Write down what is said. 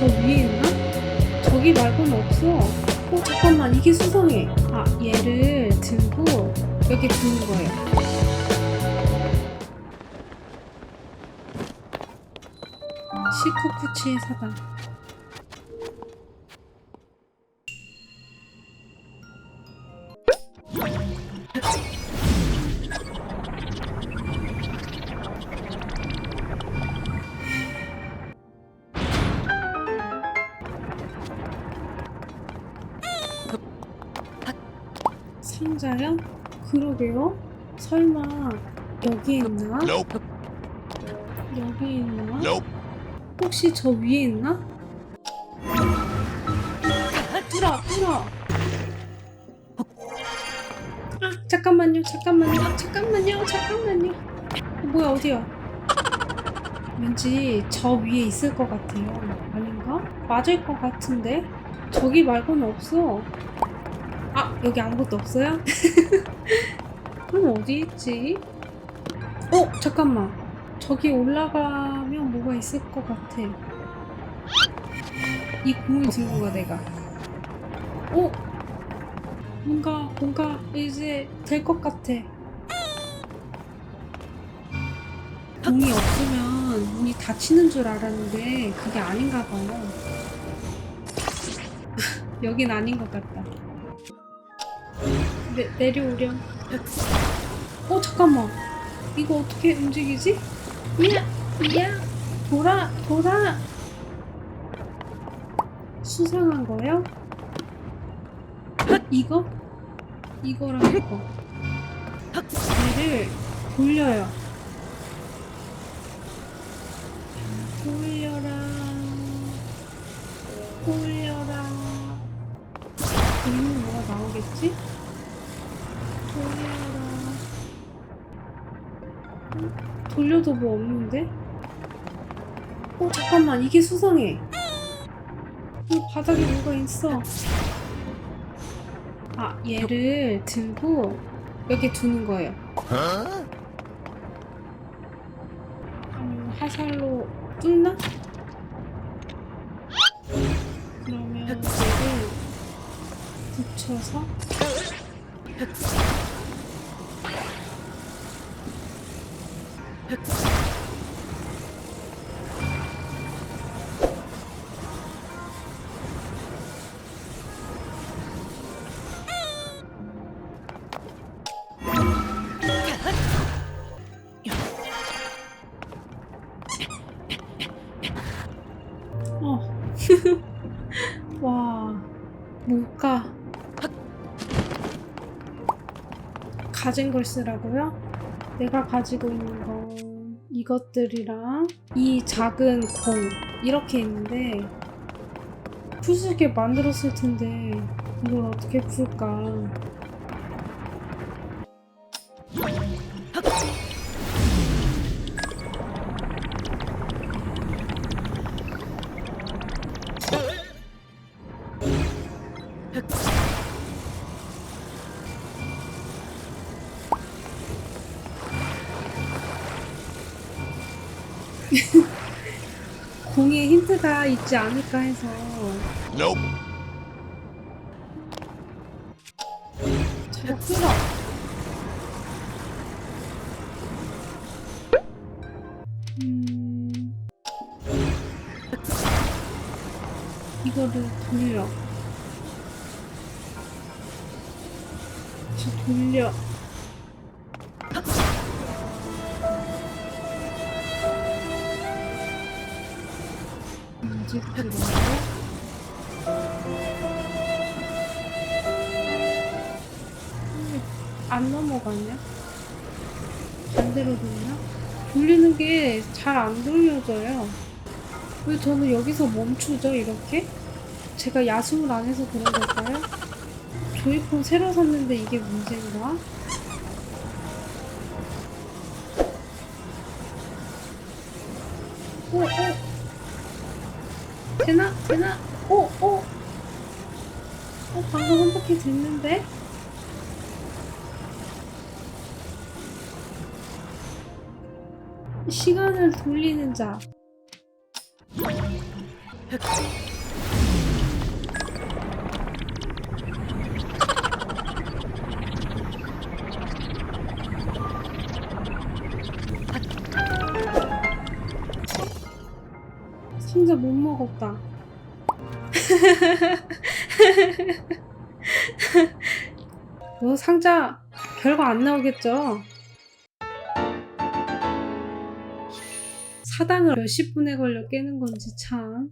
저 위에 있나? 저기 말고는 없어. 어, 잠깐만, 이게 수상해. 아, 얘를 들고 여기 두는 거예요. 시코쿠치의 사당. 상자요? 그러게요. 설마 여기에 있나? 여기에 있나? 혹시 저 위에 있나? 뚫어, 뚫어. 아, 잠깐만요, 잠깐만요, 아, 잠깐만요, 잠깐만요. 어, 뭐야, 어디야? 왠지 저 위에 있을 것 같아요. 아닌가? 맞을 것 같은데? 저기 말고는 없어. 아, 여기 아무것도 없어요? 그럼 어디 있지? 어, 잠깐만. 저기 올라가면 뭐가 있을 것 같아. 이 공을 들고 가 내가. 어? 뭔가 뭔가 이제 될 것 같아. 공이 없으면 문이 닫히는 줄 알았는데 그게 아닌가 봐요. 여긴 아닌 것 같다. 내, 내려오렴. 어 잠깐만. 이거 어떻게 움직이지? 야, 야, 돌아, 돌아. 수상한 거요? 이거? 이거랑 이거. 얘를 돌려요. 돌려라. 돌려라. 돌리면 뭐가 나오겠지? 돌려도 뭐 없는데? 어 잠깐만 이게 수상해 이 바닥에 뭐가 있어 아 얘를 들고 여기 두는 거예요? 아니면 화살로 뚫나? 그러면 얘를 붙여서 어. 와, 뭘까? 가진 걸 쓰라고요? 내가 가지고 있는 건 이것들이랑 이 작은 공 이렇게 있는데 있게 만들었을 텐데 이걸 어떻게 풀까? 공에 힌트가 있지 않을까 해서 Nope. 잘 풀어. 음, 이거를 돌려. 저 돌려. 지 그런 거? 안 넘어가냐? 반대로 돌려? 돌리는 게 잘 안 돌려져요. 왜 저는 여기서 멈추죠, 이렇게? 제가 야숨을 안 해서 그런 걸까요? 조이폰 새로 샀는데 이게 문제인가? 오, 오. 되나? 되나? 오, 오. 어, 방금 한 바퀴 됐는데? 시간을 돌리는 자. 상자 못 먹었다. 뭐 상자 별거 안 나오겠죠? 사당을 몇십 분에 걸려 깨는 건지 참.